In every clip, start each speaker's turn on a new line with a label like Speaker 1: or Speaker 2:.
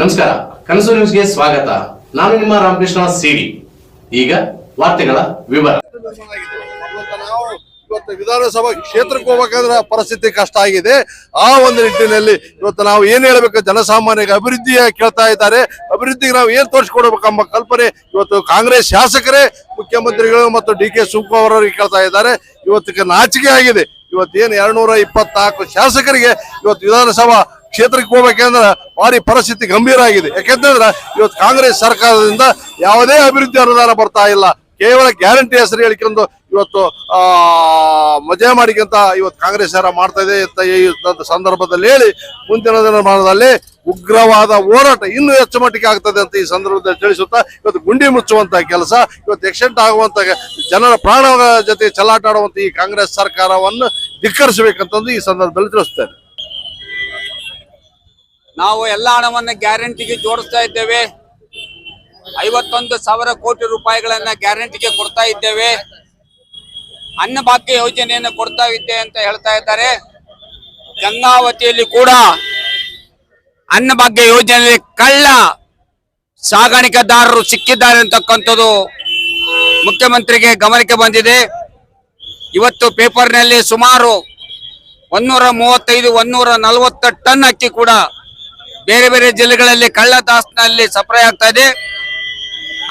Speaker 1: ನಮಸ್ಕಾರ, ಕನಸು ನ್ಯೂಸ್ಗೆ ಸ್ವಾಗತ. ನಾನು ನಿಮ್ಮ ರಾಮಕೃಷ್ಣ ಸಿಡಿ. ಈಗ ವಾರ್ತೆಗಳ ವಿವರ.
Speaker 2: ಇವತ್ತು ವಿಧಾನಸಭಾ ಕ್ಷೇತ್ರಕ್ಕೆ ಹೋಗ್ಬೇಕಂದ್ರೆ ಪರಿಸ್ಥಿತಿ ಕಷ್ಟ ಆಗಿದೆ. ಆ ಒಂದು ನಿಟ್ಟಿನಲ್ಲಿ ಇವತ್ತು ನಾವು ಏನ್ ಹೇಳ್ಬೇಕು? ಜನಸಾಮಾನ್ಯರಿಗೆ ಅಭಿವೃದ್ಧಿಯ ಕೇಳ್ತಾ ಇದ್ದಾರೆ. ಅಭಿವೃದ್ಧಿಗೆ ನಾವು ಏನ್ ತೋರಿಸ್ಕೊಡ್ಬೇಕಂಬ ಕಲ್ಪನೆ ಇವತ್ತು ಕಾಂಗ್ರೆಸ್ ಶಾಸಕರೇ, ಮುಖ್ಯಮಂತ್ರಿಗಳು ಮತ್ತು ಡಿ ಕೆ ಶಿವಕುಮಾರ್ ಕೇಳ್ತಾ ಇದ್ದಾರೆ. ಇವತ್ತಿಗೆ ನಾಚಿಕೆ ಆಗಿದೆ. ಇವತ್ತೇನು ಎರಡ್ನೂರ ಇಪ್ಪತ್ನಾಲ್ಕು ಶಾಸಕರಿಗೆ ಇವತ್ತು ವಿಧಾನಸಭಾ ಕ್ಷೇತ್ರಕ್ಕೆ ಹೋಗ್ಬೇಕಂದ್ರೆ ಭಾರಿ ಪರಿಸ್ಥಿತಿ ಗಂಭೀರ ಆಗಿದೆ. ಯಾಕೆಂತಂದ್ರೆ ಇವತ್ತು ಕಾಂಗ್ರೆಸ್ ಸರ್ಕಾರದಿಂದ ಯಾವುದೇ ಅಭಿವೃದ್ಧಿ ಅನುದಾನ ಬರ್ತಾ ಇಲ್ಲ. ಕೇವಲ ಗ್ಯಾರಂಟಿ ಹೆಸರು ಹೇಳಿಕೊಂಡು ಇವತ್ತು, ಆ, ಮಜಾ ಮಾಡಿಕೊಂತ ಇವತ್ತು ಕಾಂಗ್ರೆಸ್ ಯಾರ ಮಾಡ್ತಾ ಇದೆ ಅಂತ ಸಂದರ್ಭದಲ್ಲಿ ಹೇಳಿ, ಮುಂದಿನ ದಿನಮಾನದಲ್ಲಿ ಉಗ್ರವಾದ ಹೋರಾಟ ಇನ್ನೂ ಹೆಚ್ಚು ಮಟ್ಟಿಗೆ ಆಗ್ತದೆ ಅಂತ ಈ ಸಂದರ್ಭದಲ್ಲಿ ತಿಳಿಸುತ್ತಾ, ಇವತ್ತು ಗುಂಡಿ ಮುಚ್ಚುವಂತ ಕೆಲಸ, ಇವತ್ತು ಎಕ್ಸೆಂಟ್ ಆಗುವಂತ ಜನರ ಪ್ರಾಣ ಜೊತೆ ಚಲಾಟ ಆಡುವಂತ ಈ ಕಾಂಗ್ರೆಸ್ ಸರ್ಕಾರವನ್ನು ಧಿಕ್ಕರಿಸಬೇಕಂತಂದು ಈ ಸಂದರ್ಭದಲ್ಲಿ ತಿಳಿಸ್ತೇನೆ
Speaker 3: ನಾವು ಎಲ್ಲ ಹಣವನ್ನ ಗ್ಯಾರಂಟಿಗೆ ಜೋಡಿಸ್ತಾ ಇದ್ದೇವೆ. ಐವತ್ತೊಂದು ಸಾವಿರ ಕೋಟಿ ರೂಪಾಯಿಗಳನ್ನ ಗ್ಯಾರಂಟಿಗೆ ಕೊಡ್ತಾ ಇದ್ದೇವೆ. ಅನ್ನಭಾಗ್ಯ ಯೋಜನೆಯನ್ನು ಕೊಡ್ತಾ ಇದ್ದೆ ಅಂತ ಹೇಳ್ತಾ ಇದ್ದಾರೆ. ಗಂಗಾವತಿಯಲ್ಲಿ ಕೂಡ ಅನ್ನಭಾಗ್ಯ ಯೋಜನೆಯಲ್ಲಿ ಕಳ್ಳ ಸಾಗಾಣಿಕೆದಾರರು ಸಿಕ್ಕಿದ್ದಾರೆ ಅಂತಕ್ಕಂಥದ್ದು ಮುಖ್ಯಮಂತ್ರಿಗೆ ಗಮನಕ್ಕೆ ಬಂದಿದೆ. ಇವತ್ತು ಪೇಪರ್ನಲ್ಲಿ ಸುಮಾರು ಒಂದೂರ ಮೂವತ್ತೈದು, ಒಂದೂರ ನಲವತ್ತು ಟನ್ ಅಕ್ಕಿ ಕೂಡ ಬೇರೆ ಬೇರೆ ಜಿಲ್ಲೆಗಳಲ್ಲಿ ಕಳ್ಳ ದಾಸ್ನಲ್ಲಿ ಸಪ್ಲೈ ಆಗ್ತಾ ಇದೆ.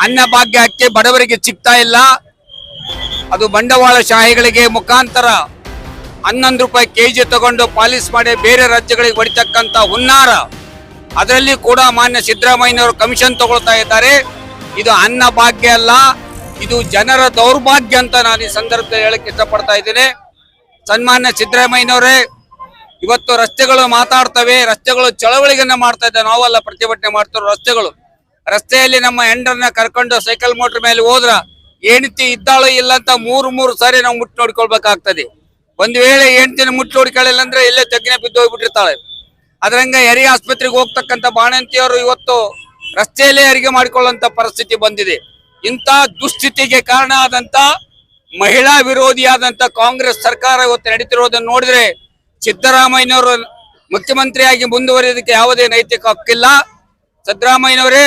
Speaker 3: ಅನ್ನಭಾಗ್ಯ ಅಕ್ಕಿ ಬಡವರಿಗೆ ಸಿಗ್ತಾ ಇಲ್ಲ. ಅದು ಬಂಡವಾಳ ಶಾಹಿಗಳಿಗೆ ಮುಖಾಂತರ ಹನ್ನೊಂದು ರೂಪಾಯಿ ಕೆ ಜಿ ತಗೊಂಡು ಪಾಲಿಸ್ ಮಾಡಿ ಬೇರೆ ರಾಜ್ಯಗಳಿಗೆ ಹೊಡಿತಕ್ಕಂತ ಹುನ್ನಾರ. ಅದರಲ್ಲಿ ಕೂಡ ಮಾನ್ಯ ಸಿದ್ದರಾಮಯ್ಯನವರು ಕಮಿಷನ್ ತಗೊಳ್ತಾ ಇದ್ದಾರೆ. ಇದು ಅನ್ನ ಭಾಗ್ಯ ಅಲ್ಲ, ಇದು ಜನರ ದೌರ್ಭಾಗ್ಯ ಅಂತ ನಾನು ಈ ಸಂದರ್ಭದಲ್ಲಿ ಹೇಳಕ್ಕೆ ಇಷ್ಟಪಡ್ತಾ ಇದ್ದೇನೆ. ಸನ್ಮಾನ್ಯ ಸಿದ್ದರಾಮಯ್ಯನವರೇ ಇವತ್ತು ರಸ್ತೆಗಳು ಮಾತಾಡ್ತವೆ, ರಸ್ತೆಗಳು ಚಳವಳಿಗನ್ನ ಮಾಡ್ತಾ ಇದ್ದಾವೆ. ನಾವೆಲ್ಲ ಪ್ರತಿಭಟನೆ ಮಾಡ್ತಾರೋ ರಸ್ತೆಗಳು. ರಸ್ತೆಯಲ್ಲಿ ನಮ್ಮ ಹೆಂಡರನ್ನ ಕರ್ಕೊಂಡು ಸೈಕಲ್ ಮೋಟರ್ ಮೇಲೆ ಹೋದ್ರ ಹೆಂಡತಿ ಇದ್ದಾಳು ಇಲ್ಲ ಅಂತ ಮೂರು ಮೂರು ಸಾರಿ ನಾವು ಮುಟ್ಟು ನೋಡ್ಕೊಳ್ಬೇಕಾಗ್ತದೆ. ಒಂದ್ ವೇಳೆ ಹೆಂಡತಿನ ಮುಟ್ಟು ನೋಡ್ಕೊಳ್ಳಿಲ್ಲ ಅಂದ್ರೆ ಇಲ್ಲೇ ತಗ್ಗಿನ ಬಿದ್ದು ಹೋಗ್ಬಿಟ್ಟಿರ್ತಾಳೆ. ಅದ್ರಂಗ ಹೆರಿಗೆ ಆಸ್ಪತ್ರೆಗೆ ಹೋಗ್ತಕ್ಕಂತ ಬಾಣಂತಿಯವರು ಇವತ್ತು ರಸ್ತೆಯಲ್ಲೇ ಅರಿಗೆ ಮಾಡಿಕೊಳ್ಳುವಂತ ಪರಿಸ್ಥಿತಿ ಬಂದಿದೆ. ಇಂಥ ದುಸ್ಥಿತಿಗೆ ಕಾರಣ ಆದಂತ ಮಹಿಳಾ ವಿರೋಧಿಯಾದಂತ ಕಾಂಗ್ರೆಸ್ ಸರ್ಕಾರ ಇವತ್ತು ನಡೀತಿರೋದನ್ನ ನೋಡಿದ್ರೆ ಸಿದ್ದರಾಮಯ್ಯನವರು ಮುಖ್ಯಮಂತ್ರಿಯಾಗಿ ಮುಂದುವರಿಯೋದಕ್ಕೆ ಯಾವುದೇ ನೈತಿಕ ಹಕ್ಕಿಲ್ಲ. ಸಿದ್ದರಾಮಯ್ಯನವರೇ,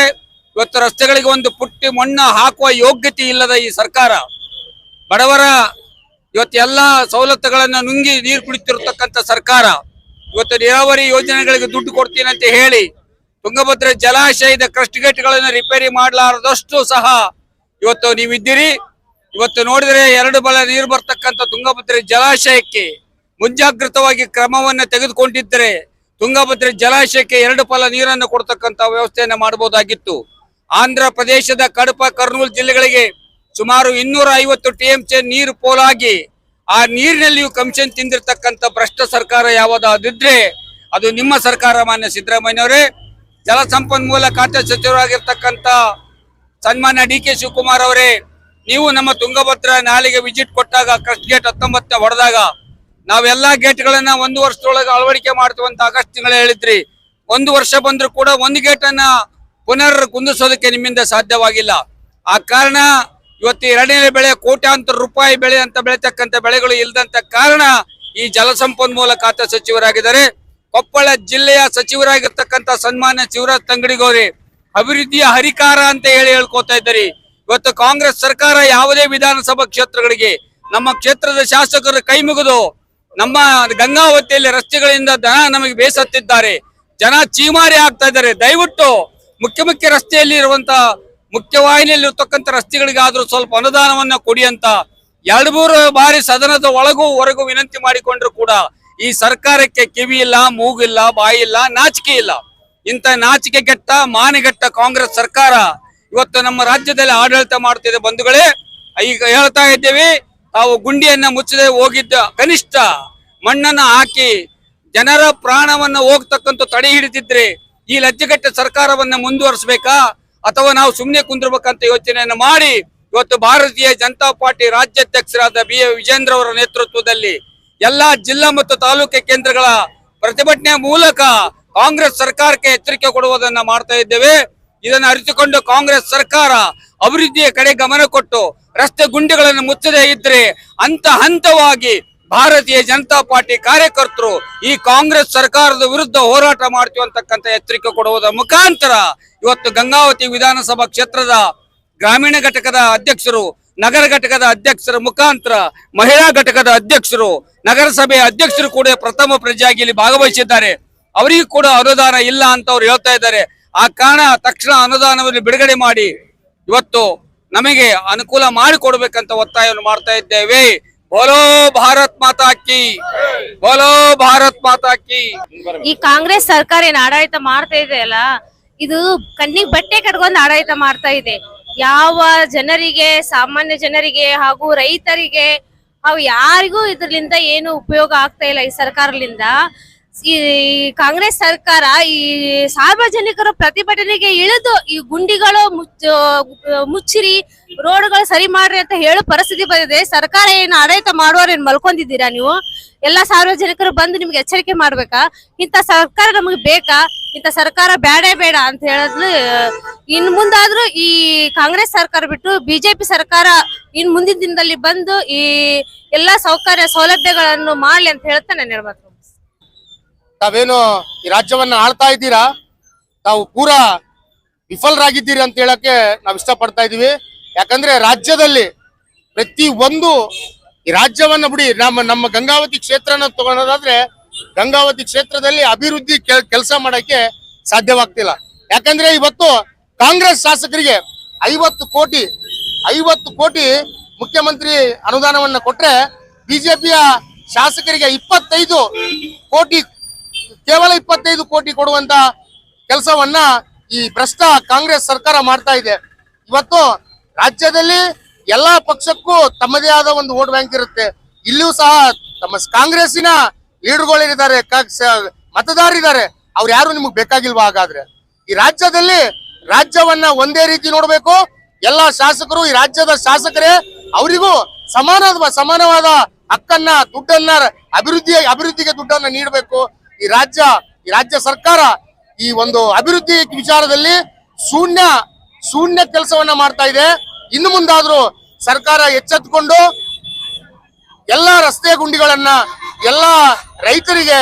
Speaker 3: ಇವತ್ತು ರಸ್ತೆಗಳಿಗೆ ಒಂದು ಪುಟ್ಟಿ ಮಣ್ಣು ಹಾಕುವ ಯೋಗ್ಯತೆ ಇಲ್ಲದ ಈ ಸರ್ಕಾರ. ಬಡವರ ಇವತ್ತು ಎಲ್ಲಾ ಸವಲತ್ತುಗಳನ್ನು ನುಂಗಿ ನೀರು ಕುಡಿತಿರ್ತಕ್ಕಂಥ ಸರ್ಕಾರ. ಇವತ್ತು ನೀರಾವರಿ ಯೋಜನೆಗಳಿಗೆ ದುಡ್ಡು ಕೊಡ್ತೀನಿ ಅಂತ ಹೇಳಿ ತುಂಗಭದ್ರ ಜಲಾಶಯದ ಕ್ರಸ್ಟ್ ಗೇಟ್ಗಳನ್ನು ರಿಪೇರಿ ಮಾಡಲಾರದಷ್ಟು ಸಹ ಇವತ್ತು ನೀವಿದ್ದೀರಿ. ಇವತ್ತು ನೋಡಿದರೆ ಎರಡು ಬಲ ನೀರು ಬರ್ತಕ್ಕಂಥ ತುಂಗಭದ್ರಾ ಜಲಾಶಯಕ್ಕೆ ಮುಂಜಾಗ್ರತವಾಗಿ ಕ್ರಮವನ್ನ ತೆಗೆದುಕೊಂಡಿದ್ದರೆ ತುಂಗಭದ್ರಾ ಜಲಾಶಯಕ್ಕೆ ಎರಡು ಫಲ ನೀರನ್ನು ಕೊಡತಕ್ಕಂತ ವ್ಯವಸ್ಥೆಯನ್ನು ಮಾಡಬಹುದಾಗಿತ್ತು. ಆಂಧ್ರ ಪ್ರದೇಶದ ಕಡಪ ಕರ್ನೂಲ್ ಜಿಲ್ಲೆಗಳಿಗೆ ಸುಮಾರು ಇನ್ನೂರ ಐವತ್ತು ಟಿಎಂಸಿ ನೀರು ಪೋಲಾಗಿ ಆ ನೀರಿನಲ್ಲಿಯೂ ಕಮಿಷನ್ ತಿಂದಿರತಕ್ಕಂತ ಭ್ರಷ್ಟ ಸರ್ಕಾರ ಯಾವುದಾದಿದ್ರೆ ಅದು ನಿಮ್ಮ ಸರ್ಕಾರ, ಮಾನ್ಯ ಸಿದ್ದರಾಮಯ್ಯನವರೇ. ಜಲಸಂಪನ್ಮೂಲ ಖಾತೆ ಸಚಿವರಾಗಿರ್ತಕ್ಕಂಥ ಸನ್ಮಾನ್ಯ ಡಿ ಕೆ ಶಿವಕುಮಾರ್ ಅವರೇ, ನೀವು ನಮ್ಮ ತುಂಗಭದ್ರಾ ನಾಲಿಗೆ ವಿಸಿಟ್ ಕೊಟ್ಟಾಗ, ಕ್ರಸ್ಟ್ ಗೇಟ್ ಹತ್ತೊಂಬತ್ತನೇ ಹೊಡೆದಾಗ ನಾವೆಲ್ಲಾ ಗೇಟ್ಗಳನ್ನ ಒಂದು ವರ್ಷದೊಳಗೆ ಅಳವಡಿಕೆ ಮಾಡ್ತೀವಿ ಅಂತ ಆಗಸ್ಟ್ ತಿಂಗಳ ಹೇಳಿದ್ರಿ. ಒಂದು ವರ್ಷ ಬಂದ್ರು ಕೂಡ ಒಂದು ಗೇಟ್ ಪುನರ್ ಕುಂದಿಸೋದಕ್ಕೆ ನಿಮ್ಮಿಂದ ಸಾಧ್ಯವಾಗಿಲ್ಲ. ಆ ಕಾರಣ ಇವತ್ತು ಎರಡನೇ ಬೆಳೆ ಕೋಟ್ಯಾಂತರ ರೂಪಾಯಿ ಬೆಳೆ ಅಂತ ಬೆಳೆತಕ್ಕಂತ ಬೆಳೆಗಳು ಇಲ್ಲದಂತ ಕಾರಣ ಈ ಜಲಸಂಪನ್ಮೂಲ ಖಾತೆ ಸಚಿವರಾಗಿದ್ದಾರೆ. ಕೊಪ್ಪಳ ಜಿಲ್ಲೆಯ ಸಚಿವರಾಗಿರ್ತಕ್ಕಂಥ ಸನ್ಮಾನ್ಯ ಶಿವರಾಜ್ ತಂಗಡಿಗೌರಿ ಅಭಿವೃದ್ಧಿಯ ಹರಿಕಾರ ಅಂತ ಹೇಳಿ ಹೇಳ್ಕೊತಾ ಇದ್ದಾರೆ. ಇವತ್ತು ಕಾಂಗ್ರೆಸ್ ಸರ್ಕಾರ ಯಾವುದೇ ವಿಧಾನಸಭಾ ಕ್ಷೇತ್ರಗಳಿಗೆ ನಮ್ಮ ಕ್ಷೇತ್ರದ ಶಾಸಕರು ಕೈ ಮುಗಿದು ನಮ್ಮ ಗಂಗಾವತಿಯಲ್ಲಿ ರಸ್ತೆಗಳಿಂದ ದನ ನಮಗೆ ಬೇಸತ್ತಿದ್ದಾರೆ. ಜನ ಚೀಮಾರಿ ಆಗ್ತಾ ಇದ್ದಾರೆ. ದಯವಿಟ್ಟು ಮುಖ್ಯ ಮುಖ್ಯ ರಸ್ತೆಯಲ್ಲಿ ಇರುವಂತ ಮುಖ್ಯವಾಹಿನಿಯಲ್ಲಿ ಇರ್ತಕ್ಕಂಥ ರಸ್ತೆಗಳಿಗಾದ್ರೂ ಸ್ವಲ್ಪ ಅನುದಾನವನ್ನ ಕೊಡಿ ಅಂತ ಎರಡು ಮೂರು ಬಾರಿ ಸದನದ ಒಳಗೂ ಹೊರಗೂ ವಿನಂತಿ ಮಾಡಿಕೊಂಡ್ರು ಕೂಡ ಈ ಸರ್ಕಾರಕ್ಕೆ ಕಿವಿ ಇಲ್ಲ ಮೂಗಿಲ್ಲ ಬಾಯಿ ಇಲ್ಲ, ನಾಚಿಕೆ ಇಲ್ಲ. ಇಂಥ ನಾಚಿಕೆ ಗೆಟ್ಟ ಮಾನಗೆಟ್ಟ ಕಾಂಗ್ರೆಸ್ ಸರ್ಕಾರ ಇವತ್ತು ನಮ್ಮ ರಾಜ್ಯದಲ್ಲಿ ಆಡಳಿತ ಮಾಡ್ತಿದೆ ಬಂಧುಗಳೇ. ಈಗ ಹೇಳ್ತಾ ಇದ್ದೇವೆ ತಾವು ಗುಂಡಿಯನ್ನ ಮುಚ್ಚದೆ ಹೋಗಿದ್ದ ಕನಿಷ್ಠ ಮಣ್ಣನ್ನ ಹಾಕಿ ಜನರ ಪ್ರಾಣವನ್ನ ಹೋಗ್ತಕ್ಕಂತ ತಡೆ ಹಿಡಿದಿದ್ರೆ ಈ ಲಜ್ಜೆಗಟ್ಟ ಸರ್ಕಾರವನ್ನ ಮುಂದುವರಿಸಬೇಕಾ? ಅಥವಾ ನಾವು ಸುಮ್ಮನೆ ಕುಂದಿರ್ಬೇಕಂತ ಯೋಚನೆಯನ್ನು ಮಾಡಿ ಇವತ್ತು ಭಾರತೀಯ ಜನತಾ ಪಾರ್ಟಿ ರಾಜ್ಯಾಧ್ಯಕ್ಷರಾದ ಬಿ ಎ ವಿಜೇಂದ್ರ ಅವರ ನೇತೃತ್ವದಲ್ಲಿ ಎಲ್ಲಾ ಜಿಲ್ಲಾ ಮತ್ತು ತಾಲೂಕು ಕೇಂದ್ರಗಳ ಪ್ರತಿಭಟನೆ ಮೂಲಕ ಕಾಂಗ್ರೆಸ್ ಸರ್ಕಾರಕ್ಕೆ ಎಚ್ಚರಿಕೆ ಕೊಡುವುದನ್ನ ಮಾಡ್ತಾ ಇದ್ದೇವೆ. ಇದನ್ನು ಅರಿತುಕೊಂಡು ಕಾಂಗ್ರೆಸ್ ಸರ್ಕಾರ ಅಭಿವೃದ್ಧಿಯ ಕಡೆ ಗಮನ ಕೊಟ್ಟು ರಸ್ತೆ ಗುಂಡಿಗಳನ್ನು ಮುಚ್ಚದೇ ಇದ್ರೆ ಹಂತ ಹಂತವಾಗಿ ಭಾರತೀಯ ಜನತಾ ಪಾರ್ಟಿ ಕಾರ್ಯಕರ್ತರು ಈ ಕಾಂಗ್ರೆಸ್ ಸರ್ಕಾರದ ವಿರುದ್ಧ ಹೋರಾಟ ಮಾಡ್ತೀವಿ ಅಂತಕ್ಕಂಥ ಎಚ್ಚರಿಕೆ ಕೊಡುವುದರ ಮುಖಾಂತರ ಇವತ್ತು ಗಂಗಾವತಿ ವಿಧಾನಸಭಾ ಕ್ಷೇತ್ರದ ಗ್ರಾಮೀಣ ಘಟಕದ ಅಧ್ಯಕ್ಷರು, ನಗರ ಘಟಕದ ಅಧ್ಯಕ್ಷರ ಮುಖಾಂತರ ಮಹಿಳಾ ಘಟಕದ ಅಧ್ಯಕ್ಷರು, ನಗರಸಭೆಯ ಅಧ್ಯಕ್ಷರು ಕೂಡ ಪ್ರಥಮ ಪ್ರಜೆಯಾಗಿ ಭಾಗವಹಿಸಿದ್ದಾರೆ. ಅವರಿಗೂ ಕೂಡ ಅನುದಾನ ಇಲ್ಲ ಅಂತ ಅವ್ರು ಹೇಳ್ತಾ ಇದ್ದಾರೆ. ಆ ಕಾರಣ ತಕ್ಷಣ ಅನುದಾನವನ್ನು ಬಿಡುಗಡೆ ಮಾಡಿ ಇವತ್ತು ನಮಗೆ ಅನುಕೂಲ ಮಾಡಿಕೊಡ್ಬೇಕಂತ ಒತ್ತಾಯವನ್ನು ಮಾಡ್ತಾ ಇದ್ದೇವೆ. ಬೋಲೋ ಭಾರತ್ ಮಾತಾ ಕಿ, ಬೋಲೋ ಭಾರತ್ ಮಾತಾ ಕಿ.
Speaker 4: ಈ ಕಾಂಗ್ರೆಸ್ ಸರ್ಕಾರ ಏನ್ ಆಡಳಿತ ಮಾಡ್ತಾ ಇದೆ ಅಲ್ಲ, ಇದು ಕಣ್ಣಿಗೆ ಬಟ್ಟೆ ಕಟ್ಕೊಂಡು ಆಡಳಿತ ಮಾಡ್ತಾ ಇದೆ. ಯಾವ ಜನರಿಗೆ, ಸಾಮಾನ್ಯ ಜನರಿಗೆ ಹಾಗೂ ರೈತರಿಗೆ ಹಾಗೂ ಯಾರಿಗೂ ಇದ್ರಲಿಂದ ಏನು ಉಪಯೋಗ ಆಗ್ತಾ ಇಲ್ಲ ಈ ಸರ್ಕಾರದಿಂದ. ಈ ಕಾಂಗ್ರೆಸ್ ಸರ್ಕಾರ ಈ ಸಾರ್ವಜನಿಕರು ಪ್ರತಿಭಟನೆಗೆ ಇಳಿದು ಈ ಗುಂಡಿಗಳು ಮುಚ್ಚ ಮುಚ್ಚಿರಿ, ರೋಡ್ಗಳು ಸರಿ ಮಾಡ್ರಿ ಅಂತ ಹೇಳೋ ಪರಿಸ್ಥಿತಿ ಬಂದಿದೆ. ಸರ್ಕಾರ ಏನು ಆಡಳಿತ ಏನ್ ಮಲ್ಕೊಂಡಿದ್ದೀರಾ ನೀವು? ಎಲ್ಲಾ ಸಾರ್ವಜನಿಕರು ಬಂದು ನಿಮ್ಗೆ ಎಚ್ಚರಿಕೆ ಮಾಡ್ಬೇಕಾ? ಇಂಥ ಸರ್ಕಾರ ನಮಗೆ ಬೇಕಾ? ಇಂಥ ಸರ್ಕಾರ ಬೇಡೇ ಬೇಡ ಅಂತ ಹೇಳಿದ್ರು ಇನ್ ಮುಂದಾದ್ರೂ ಈ ಕಾಂಗ್ರೆಸ್ ಸರ್ಕಾರ ಬಿಟ್ಟು ಬಿಜೆಪಿ ಸರ್ಕಾರ ಇನ್ ಮುಂದಿನ ದಿನದಲ್ಲಿ ಬಂದು ಈ ಎಲ್ಲಾ ಸೌಕರ್ಯ ಸೌಲಭ್ಯಗಳನ್ನು ಮಾಡ್ಲಿ ಅಂತ ಹೇಳ್ತಾ ನಾನು ಹೇಳ್ಬೇಕು
Speaker 5: ತಾವೇನು ಈ ರಾಜ್ಯವನ್ನ ಆಳ್ತಾ ಇದ್ದೀರಾ? ತಾವು ಪೂರಾ ವಿಫಲರಾಗಿದ್ದೀರಿ ಅಂತ ಹೇಳಕ್ಕೆ ನಾವು ಇಷ್ಟಪಡ್ತಾ ಇದೀವಿ ಯಾಕಂದ್ರೆ ರಾಜ್ಯದಲ್ಲಿ ಪ್ರತಿ ಒಂದು ಈ ರಾಜ್ಯವನ್ನ ಬಿಡಿ, ನಮ್ಮ ನಮ್ಮ ಗಂಗಾವತಿ ಕ್ಷೇತ್ರನ ತಗೊಳೋದಾದ್ರೆ ಗಂಗಾವತಿ ಕ್ಷೇತ್ರದಲ್ಲಿ ಅಭಿವೃದ್ಧಿ ಕೆಲಸ ಮಾಡಕ್ಕೆ ಸಾಧ್ಯವಾಗ್ತಿಲ್ಲ. ಯಾಕಂದ್ರೆ ಇವತ್ತು ಕಾಂಗ್ರೆಸ್ ಶಾಸಕರಿಗೆ ಐವತ್ತು ಕೋಟಿ ಐವತ್ತು ಕೋಟಿ ಮುಖ್ಯಮಂತ್ರಿ ಅನುದಾನವನ್ನ ಕೊಟ್ರೆ ಬಿಜೆಪಿಯ ಶಾಸಕರಿಗೆ ಇಪ್ಪತ್ತೈದು ಕೋಟಿ ಕೇವಲ ಇಪ್ಪತ್ತೈದು ಕೋಟಿ ಕೊಡುವಂತ ಕೆಲಸವನ್ನ ಈ ಭ್ರಷ್ಟ ಕಾಂಗ್ರೆಸ್ ಸರ್ಕಾರ ಮಾಡ್ತಾ ಇದೆ. ಇವತ್ತು ರಾಜ್ಯದಲ್ಲಿ ಎಲ್ಲಾ ಪಕ್ಷಕ್ಕೂ ತಮ್ಮದೇ ಆದ ಒಂದು ವೋಟ್ ಬ್ಯಾಂಕ್ ಇರುತ್ತೆ. ಇಲ್ಲಿಯೂ ಸಹ ತಮ್ಮ ಕಾಂಗ್ರೆಸ್ಸಿನ ಲೀಡರ್ಗಳಿದ್ದಾರೆ ಮತದಾರರಿದ್ದಾರೆ ಅವ್ರು ಯಾರು ನಿಮಗೆ ಬೇಕಾಗಿಲ್ವಾ ಹಾಗಾದ್ರೆ? ಈ ರಾಜ್ಯದಲ್ಲಿ ರಾಜ್ಯವನ್ನ ಒಂದೇ ರೀತಿ ನೋಡ್ಬೇಕು. ಎಲ್ಲಾ ಶಾಸಕರು, ಈ ರಾಜ್ಯದ ಶಾಸಕರೇ ಅವರಿಗೂ ಸಮಾನ ಸಮಾನವಾದ ಹಕ್ಕನ್ನ, ದುಡ್ಡನ್ನ ಅಭಿವೃದ್ಧಿ ಅಭಿವೃದ್ಧಿಗೆ ದುಡ್ಡನ್ನ ನೀಡಬೇಕು. ಈ ರಾಜ್ಯ ಈ ರಾಜ್ಯ ಸರ್ಕಾರ ಈ ಒಂದು ಅಭಿವೃದ್ಧಿ ವಿಚಾರದಲ್ಲಿ ಶೂನ್ಯ ಶೂನ್ಯ ಕೆಲಸವನ್ನ ಮಾಡ್ತಾ ಇದೆ. ಇನ್ನು ಮುಂದಾದ್ರೂ ಸರ್ಕಾರ ಎಚ್ಚೆತ್ತುಕೊಂಡು ಎಲ್ಲ ರಸ್ತೆ ಗುಂಡಿಗಳನ್ನ, ಎಲ್ಲ ರೈತರಿಗೆ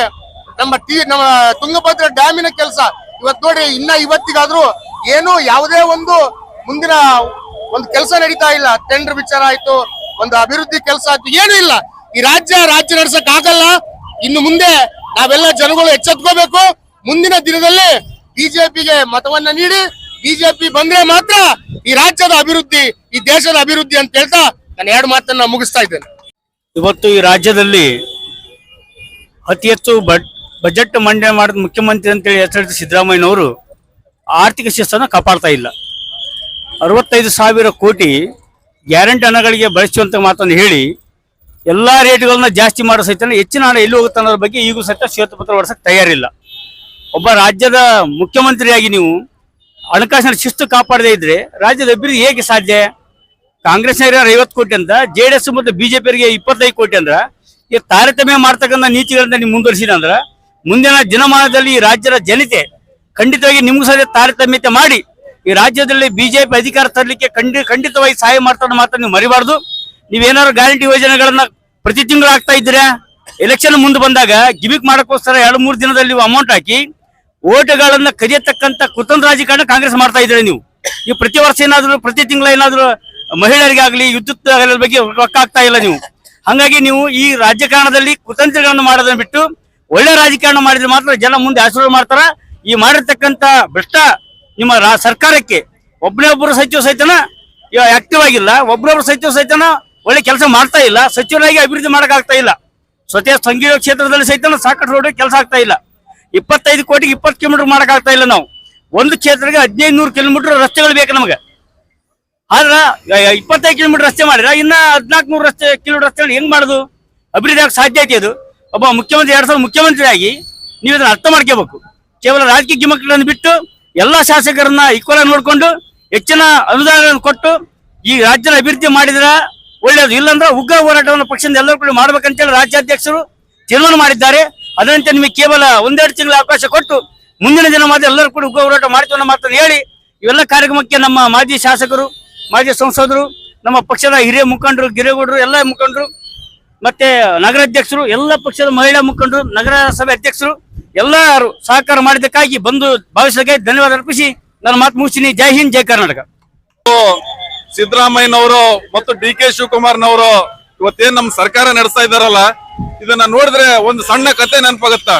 Speaker 5: ನಮ್ಮ ಟಿ, ನಮ್ಮ ತುಂಗಭದ್ರಾ ಡ್ಯಾಮಿನ ಕೆಲಸ ಇವತ್ ನೋಡಿ, ಇನ್ನ ಇವತ್ತಿಗಾದ್ರೂ ಏನು ಯಾವುದೇ ಒಂದು ಮುಂದಿನ ಒಂದು ಕೆಲಸ ನಡೀತಾ ಇಲ್ಲ. ಟೆಂಡರ್ ವಿಚಾರ ಆಯ್ತು, ಒಂದು ಅಭಿವೃದ್ಧಿ ಕೆಲಸ ಆಯ್ತು, ಏನು ಇಲ್ಲ. ಈ ರಾಜ್ಯ ರಾಜ್ಯ ನಡ್ಸಕ್ ಆಗಲ್ಲ ಇನ್ನು ಮುಂದೆ ನಾವೆಲ್ಲ ಜನಗಳು ಎಚ್ಚೆತ್ಕೋಬೇಕು. ಮುಂದಿನ ದಿನದಲ್ಲಿ ಬಿಜೆಪಿಗೆ ಮತವನ್ನ ನೀಡಿ, ಬಿಜೆಪಿ ಬಂದ್ರೆ ಮಾತ್ರ ಈ ರಾಜ್ಯದ ಅಭಿವೃದ್ಧಿ, ಈ ದೇಶದ ಅಭಿವೃದ್ಧಿ ಅಂತ ಹೇಳ್ತಾ ನಾನು ಎರಡು ಮಾತನ್ನ ಮುಗಿಸ್ತಾ ಇದ್ದೇನೆ.
Speaker 6: ಇವತ್ತು ಈ ರಾಜ್ಯದಲ್ಲಿ ಅತಿ ಹೆಚ್ಚು ಬಜೆಟ್ ಮಂಡನೆ ಮಾಡಿದ ಮುಖ್ಯಮಂತ್ರಿ ಅಂತೇಳಿ ಹೆಸರಿದ ಸಿದ್ದರಾಮಯ್ಯನವರು ಆರ್ಥಿಕ ಶಿಸ್ತನ್ನು ಕಾಪಾಡ್ತಾ ಇಲ್ಲ. ಅರವತ್ತೈದು ಸಾವಿರ ಕೋಟಿ ಗ್ಯಾರಂಟಿ ಹಣಗಳಿಗೆ ಬಳಸುವಂತ ಮಾತನ್ನು ಹೇಳಿ ಎಲ್ಲಾ ರೇಟ್ಗಳನ್ನ ಜಾಸ್ತಿ ಮಾಡೋ ಸಹಿತ ಹೆಚ್ಚಿನ ಹಣ ಎಲ್ಲಿ ಹೋಗುತ್ತೆ ಅನ್ನೋದ್ರ ಬಗ್ಗೆ ಈಗೂ ಸಹಿತ ಶ್ವೇತಪತ್ರ ಹೊಡ್ಸಕ್ಕೆ ತಯಾರಿಲ್ಲ. ಒಬ್ಬ ರಾಜ್ಯದ ಮುಖ್ಯಮಂತ್ರಿಯಾಗಿ ನೀವು ಹಣಕಾಸಿನ ಶಿಸ್ತು ಕಾಪಾಡದೇ ಇದ್ರೆ ರಾಜ್ಯದ ಅಭಿವೃದ್ಧಿ ಹೇಗೆ ಸಾಧ್ಯ? ಕಾಂಗ್ರೆಸ್ನವರ ಐವತ್ತು ಕೋಟಿ ಅಂತ ಜೆ ಡಿ ಎಸ್ ಮತ್ತು ಬಿಜೆಪಿಯವರಿಗೆ ಇಪ್ಪತ್ತೈದು ಕೋಟಿ ಅಂದ್ರ, ಈ ತಾರತಮ್ಯ ಮಾಡ್ತಕ್ಕಂಥ ನೀತಿಗಳನ್ನ ನೀವು ಮುಂದುವರಿಸಿದ ಅಂದ್ರ, ಮುಂದಿನ ದಿನಮಾನದಲ್ಲಿ ಈ ರಾಜ್ಯದ ಜನತೆ ಖಂಡಿತವಾಗಿ ನಿಮ್ಗೂ ಸಹ ತಾರತಮ್ಯತೆ ಮಾಡಿ, ಈ ರಾಜ್ಯದಲ್ಲಿ ಬಿಜೆಪಿ ಅಧಿಕಾರ ತರಲಿಕ್ಕೆ ಖಂಡಿ, ಖಂಡಿತವಾಗಿ ಸಹಾಯ ಮಾಡ್ತಾರೆ ಮಾತ್ರ ನೀವು ಮರಿಬಾರ್ದು. ನೀವೇನಾದ್ರು ಗ್ಯಾರಂಟಿ ಯೋಜನೆಗಳನ್ನ ಪ್ರತಿ ತಿಂಗಳು ಆಗ್ತಾ ಇದ್ದೀರಾ? ಎಲೆಕ್ಷನ್ ಮುಂದೆ ಬಂದಾಗ ಗಿಮಿಕ್ ಮಾಡಕ್ಕೋಸ್ಕರ ಎರಡು, ಮೂರು ದಿನದಲ್ಲಿ ನೀವು ಅಮೌಂಟ್ ಹಾಕಿ ಓಟ್ಗಳನ್ನ ಕದಿಯತಕ್ಕಂತ ಕುತಂತ್ರ ರಾಜಕಾರಣ ಕಾಂಗ್ರೆಸ್ ಮಾಡ್ತಾ ಇದ್ರೆ ನೀವು? ಈ ಪ್ರತಿ ವರ್ಷ ಏನಾದ್ರು, ಪ್ರತಿ ತಿಂಗಳ ಏನಾದ್ರು ಮಹಿಳೆಯರಿಗಾಗಲಿ ವಿದ್ಯುತ್ ಆಗಲಿ ಬಗ್ಗೆ ರೊಕ್ಕ ಆಗ್ತಾ ಇಲ್ಲ ನೀವು. ಹಂಗಾಗಿ ನೀವು ಈ ರಾಜಕಾರಣದಲ್ಲಿ ಕುತಂತ್ರಗಳನ್ನು ಮಾಡೋದನ್ನ ಬಿಟ್ಟು ಒಳ್ಳೆ ರಾಜಕಾರಣ ಮಾಡಿದ್ರೆ ಮಾತ್ರ ಜನ ಮುಂದೆ ಆಶೀರ್ವಾದ ಮಾಡ್ತಾರ. ಈ ಮಾಡಿರ್ತಕ್ಕಂತ ಭ್ರಷ್ಟ ನಿಮ್ಮ ಸರ್ಕಾರಕ್ಕೆ ಒಬ್ಬನೇ ಒಬ್ಬರು ಸಚಿವ ಸಹಿತನ ಆಕ್ಟಿವ್ ಆಗಿಲ್ಲ. ಒಬ್ಬರೊಬ್ರು ಸಚಿವ ಸಹಿತನ ಒಳ್ಳೆ ಕೆಲಸ ಮಾಡ್ತಾ ಇಲ್ಲ, ಸಚಿವರಾಗಿ ಅಭಿವೃದ್ಧಿ ಮಾಡಕ್ ಆಗ್ತಾ ಇಲ್ಲ. ಸ್ವತಃ ಸಂಘೀಯ ಕ್ಷೇತ್ರದಲ್ಲಿ ಸಹಿತ ಸಾಕಷ್ಟು ರೋಡ್ ಕೆಲಸ ಆಗ್ತಾ ಇಲ್ಲ. ಇಪ್ಪತ್ತೈದು ಕೋಟಿಗೆ ಇಪ್ಪತ್ತು ಕಿಲೋಮೀಟರ್ ಮಾಡೋಕ್ಕಾಗ್ತಾ ಇಲ್ಲ ನಾವು. ಒಂದು ಕ್ಷೇತ್ರಕ್ಕೆ ಹದಿನೈದು ನೂರು ಕಿಲೋಮೀಟರ್ ರಸ್ತೆಗಳು ಬೇಕು ನಮಗೆ. ಆದ್ರೆ ಇಪ್ಪತ್ತೈದು ಕಿಲೋಮೀಟರ್ ರಸ್ತೆ ಮಾಡಿದ್ರೆ, ಇನ್ನ ಹದಿನಾಲ್ಕು ನೂರು ರಸ್ತೆ, ಕಿಲೋಮೀಟರ್ ರಸ್ತೆಗಳು ಹೆಂಗ್ ಮಾಡುದು? ಅಭಿವೃದ್ಧಿ ಆಗಕ್ಕೆ ಸಾಧ್ಯ ಐತಿ ಅದು. ಒಬ್ಬ ಮುಖ್ಯಮಂತ್ರಿ, ಎರಡ್ ಸಾವಿರ ಮುಖ್ಯಮಂತ್ರಿ ಆಗಿ ನೀವು ಇದನ್ನ ಅರ್ಥ ಮಾಡ್ಕೋಬೇಕು. ಕೇವಲ ರಾಜಕೀಯ ಗಿಮ್ಮಕ್ಗಳನ್ನು ಬಿಟ್ಟು ಎಲ್ಲಾ ಶಾಸಕರನ್ನ ಈಕ್ವಲ್ ನೋಡ್ಕೊಂಡು ಹೆಚ್ಚಿನ ಅನುದಾನಗಳನ್ನು ಕೊಟ್ಟು ಈ ರಾಜ್ಯದ ಅಭಿವೃದ್ಧಿ ಮಾಡಿದ್ರ ಒಳ್ಳೇದು. ಇಲ್ಲಂದ್ರೆ ಉಗ್ರ ಹೋರಾಟವನ್ನು ಪಕ್ಷದಿಂದ ಎಲ್ಲರೂ ಕೂಡ ಮಾಡ್ಬೇಕಂತೇಳಿ ರಾಜ್ಯಾಧ್ಯಕ್ಷರು ತೀರ್ಮಾನ ಮಾಡಿದ್ದಾರೆ. ಅದರಂತೆ ನಿಮಗೆ ಕೇವಲ ಒಂದೆರಡು ತಿಂಗಳ ಅವಕಾಶ ಕೊಟ್ಟು ಮುಂದಿನ ದಿನ ಮಾತ್ರ ಎಲ್ಲರೂ ಕೂಡ ಉಗ್ರ ಹೋರಾಟ ಮಾಡ್ತೀವಿ ಅನ್ನೋ ಮಾತನ್ನು ಹೇಳಿ ಇವೆಲ್ಲ ಕಾರ್ಯಕ್ರಮಕ್ಕೆ ನಮ್ಮ ಮಾಜಿ ಶಾಸಕರು, ಮಾಜಿ ಸಂಸದರು, ನಮ್ಮ ಪಕ್ಷದ ಹಿರಿಯ ಮುಖಂಡರು, ಗಿರೇಗೌಡರು, ಎಲ್ಲ ಮುಖಂಡರು, ಮತ್ತೆ ನಗರಾಧ್ಯಕ್ಷರು, ಎಲ್ಲ ಪಕ್ಷದ ಮಹಿಳಾ ಮುಖಂಡರು, ನಗರಸಭೆ ಅಧ್ಯಕ್ಷರು, ಎಲ್ಲರೂ ಸಹಕಾರ ಮಾಡಿದ್ದಕ್ಕಾಗಿ ಬಂದು ಭಾವಿಸಕ್ಕೆ ಧನ್ಯವಾದ ಅರ್ಪಿಸಿ. ನನ್ನ ಮಾತು ಮುಗಿಸ್ತೀನಿ. ಜೈ ಹಿಂದ್, ಜೈ ಕರ್ನಾಟಕ.
Speaker 7: ಸಿದ್ದರಾಮಯ್ಯನವರು ಮತ್ತು ಡಿ ಕೆ ಶಿವಕುಮಾರ್ನವರು ಇವತ್ತೇನ್ ನಮ್ಮ ಸರ್ಕಾರ ನಡೆಸ್ತಾ ಇದಾರಲ್ಲ, ಇದನ್ನ ನೋಡಿದ್ರೆ ಒಂದು ಸಣ್ಣ ಕತೆ ನೆನಪಾಗತ್ತ.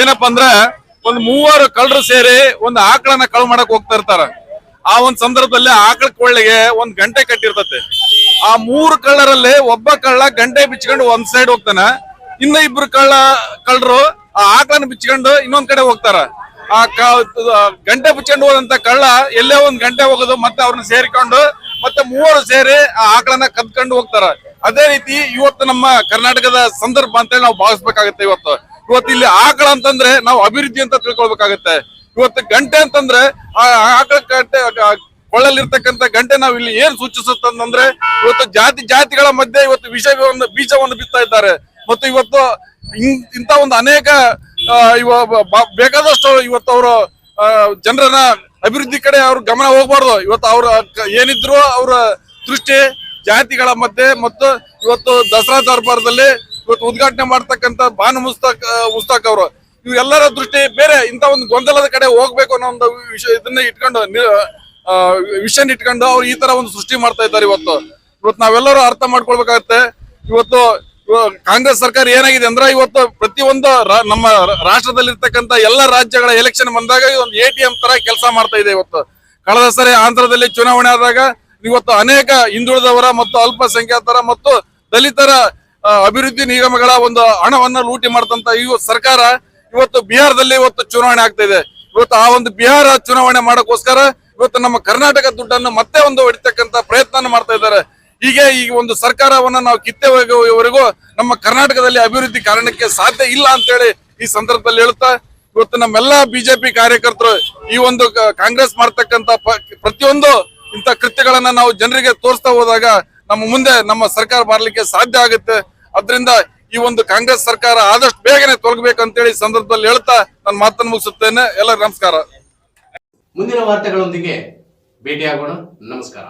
Speaker 7: ಏನಪ್ಪಾ ಅಂದ್ರೆ, ಒಂದ್ ಮೂವರು ಕಳ್ಳರು ಸೇರಿ ಒಂದು ಆಕಳನ್ನ ಕಳು ಮಾಡಕ್ ಹೋಗ್ತಾ ಇರ್ತಾರ. ಆ ಒಂದ್ ಸಂದರ್ಭದಲ್ಲಿ ಆಕಳ ಕೊಳ್ಳಿಗೆ ಒಂದ್ ಗಂಟೆ ಕಟ್ಟಿರ್ತತೆ. ಆ ಮೂರು ಕಳ್ಳರಲ್ಲಿ ಒಬ್ಬ ಕಳ್ಳ ಗಂಟೆ ಬಿಚ್ಕೊಂಡು ಒಂದ್ ಸೈಡ್ ಹೋಗ್ತಾನ. ಇನ್ನ ಇಬ್ರು ಕಳ್ಳ, ಕಳ್ಳರು ಆ ಆಕಳನ್ನ ಬಿಚ್ಕೊಂಡು ಇನ್ನೊಂದ್ ಕಡೆ ಹೋಗ್ತಾರ. ಆ ಗಂಟೆ ಬಿಚ್ಕೊಂಡು ಹೋದಂತ ಕಳ್ಳ ಎಲ್ಲೇ ಒಂದ್ ಗಂಟೆ ಹೋಗೋದು ಮತ್ತೆ ಅವ್ರನ್ನ ಸೇರಿಕೊಂಡು ಮತ್ತೆ ಮೂವರು ಸೇರಿ ಆ ಆಕಳನ್ನ ಕದ್ಕೊಂಡು ಹೋಗ್ತಾರ. ಅದೇ ರೀತಿ ಇವತ್ತು ನಮ್ಮ ಕರ್ನಾಟಕದ ಸಂದರ್ಭ ಅಂತೇಳಿ ನಾವು ಭಾವಿಸ್ಬೇಕಾಗತ್ತೆ ಇವತ್ತು. ಇವತ್ತು ಇಲ್ಲಿ ಆಕಳ ಅಂತಂದ್ರೆ ನಾವು ಅಭಿವೃದ್ಧಿ ಅಂತ ತಿಳ್ಕೊಳ್ಬೇಕಾಗತ್ತೆ. ಇವತ್ತು ಗಂಟೆ ಅಂತಂದ್ರೆ ಆ ಆಕಳ ಗಂಟೆ ಕೊಳ್ಳಲಿರ್ತಕ್ಕಂಥ ಗಂಟೆ ನಾವು ಇಲ್ಲಿ ಏನ್ ಸೂಚಿಸುತ್ತಂದ್ರೆ ಇವತ್ತು ಜಾತಿ, ಜಾತಿಗಳ ಮಧ್ಯೆ ಇವತ್ತು ವಿಷಯವನ್ನು ಬೀಜವನ್ನು ಬಿತ್ತಾ ಇದ್ದಾರೆ. ಮತ್ತು ಇವತ್ತು ಇಂತ ಒಂದು ಅನೇಕ ಇವ ಬೇಕಾದಷ್ಟು ಇವತ್ತು ಅವರು ಜನರನ್ನ ಅಭಿವೃದ್ಧಿ ಕಡೆ ಅವ್ರ ಗಮನ ಹೋಗ್ಬಾರ್ದು. ಇವತ್ತು ಅವ್ರ ಏನಿದ್ರು ಅವರ ದೃಷ್ಟಿ, ಜಾತಿಗಳ ಮಧ್ಯೆ ಮತ್ತು ಇವತ್ತು ದಸರಾ ದರ್ಬಾರದಲ್ಲಿ ಇವತ್ತು ಉದ್ಘಾಟನೆ ಮಾಡ್ತಕ್ಕಂತ ಭಾನು ಮುಸ್ತಕ್ ಮುಸ್ತಾಕ್ ಅವರು. ಇವೆಲ್ಲರ ದೃಷ್ಟಿ ಬೇರೆ, ಇಂಥ ಒಂದು ಗೊಂದಲದ ಕಡೆ ಹೋಗ್ಬೇಕು ಅನ್ನೋ ಒಂದು ವಿಷಯ ಇದನ್ನ ಇಟ್ಕೊಂಡು ವಿಷನ್ ಇಟ್ಕೊಂಡು ಅವ್ರು ಈ ತರ ಒಂದು ಸೃಷ್ಟಿ ಮಾಡ್ತಾ ಇದ್ದಾರೆ ಇವತ್ತು. ಇವತ್ತು ನಾವೆಲ್ಲರೂ ಅರ್ಥ ಮಾಡ್ಕೊಳ್ಬೇಕಾಗತ್ತೆ. ಇವತ್ತು ಇವ- ಕಾಂಗ್ರೆಸ್ ಸರ್ಕಾರ ಏನಾಗಿದೆ ಅಂದ್ರೆ ಇವತ್ತು ಪ್ರತಿಯೊಂದು ನಮ್ಮ ರಾಷ್ಟ್ರದಲ್ಲಿರ್ತಕ್ಕಂಥ ಎಲ್ಲ ರಾಜ್ಯಗಳ ಎಲೆಕ್ಷನ್ ಬಂದಾಗ ಒಂದು ಎ ಟಿ ಎಂ ತರ ಕೆಲಸ ಮಾಡ್ತಾ ಇದೆ ಇವತ್ತು. ಕಳೆದ ಸರಿ ಆಂಧ್ರದಲ್ಲಿ ಚುನಾವಣೆ ಆದಾಗ ಇವತ್ತು ಅನೇಕ ಹಿಂದುಳಿದವರ ಮತ್ತು ಅಲ್ಪಸಂಖ್ಯಾತರ ಮತ್ತು ದಲಿತರ ಅಭಿವೃದ್ಧಿ ನಿಗಮಗಳ ಒಂದು ಹಣವನ್ನ ಲೂಟಿ ಮಾಡ್ತಂತ ಈ ಸರ್ಕಾರ ಇವತ್ತು ಬಿಹಾರದಲ್ಲಿ ಇವತ್ತು ಚುನಾವಣೆ ಆಗ್ತಾ ಇದೆ. ಇವತ್ತು ಆ ಒಂದು ಬಿಹಾರ ಚುನಾವಣೆ ಮಾಡಕ್ಕೋಸ್ಕರ ಇವತ್ತು ನಮ್ಮ ಕರ್ನಾಟಕ ದುಡ್ಡನ್ನು ಮತ್ತೆ ಒಂದು ಹೊಡಿತಕ್ಕಂತ ಪ್ರಯತ್ನ ಮಾಡ್ತಾ ಇದ್ದಾರೆ. ಹೀಗೆ ಈ ಒಂದು ಸರ್ಕಾರವನ್ನ ನಾವು ಕಿತ್ತೆವರೆಗೂ ನಮ್ಮ ಕರ್ನಾಟಕದಲ್ಲಿ ಅಭಿವೃದ್ಧಿ ಕಾರಣಕ್ಕೆ ಸಾಧ್ಯ ಇಲ್ಲ ಅಂತೇಳಿ ಈ ಸಂದರ್ಭದಲ್ಲಿ ಹೇಳ್ತಾ ಇವತ್ತು ನಮ್ಮೆಲ್ಲಾ ಬಿಜೆಪಿ ಕಾರ್ಯಕರ್ತರು ಈ ಒಂದು ಕಾಂಗ್ರೆಸ್ ಮಾಡ್ತಕ್ಕಂತ ಪ್ರತಿಯೊಂದು ಇಂತ ಕೃತ್ಯಗಳನ್ನ ನಾವು ಜನರಿಗೆ ತೋರಿಸ್ತಾ ಹೋದಾಗ ನಮ್ಮ ಮುಂದೆ ನಮ್ಮ ಸರ್ಕಾರ ಮಾಡಲಿಕ್ಕೆ ಸಾಧ್ಯ ಆಗುತ್ತೆ. ಅದರಿಂದ ಈ ಒಂದು ಕಾಂಗ್ರೆಸ್ ಸರ್ಕಾರ ಆದಷ್ಟು ಬೇಗನೆ ತೊಲಗಬೇಕಂತೇಳಿ ಸಂದರ್ಭದಲ್ಲಿ ಹೇಳ್ತಾ ನನ್ನ ಮಾತನ್ನು ಮುಗಿಸುತ್ತೇನೆ. ಎಲ್ಲ ನಮಸ್ಕಾರ.
Speaker 1: ಮುಂದಿನ ವಾರ್ತೆಗಳೊಂದಿಗೆ ಭೇಟಿಯಾಗೋಣ. ನಮಸ್ಕಾರ.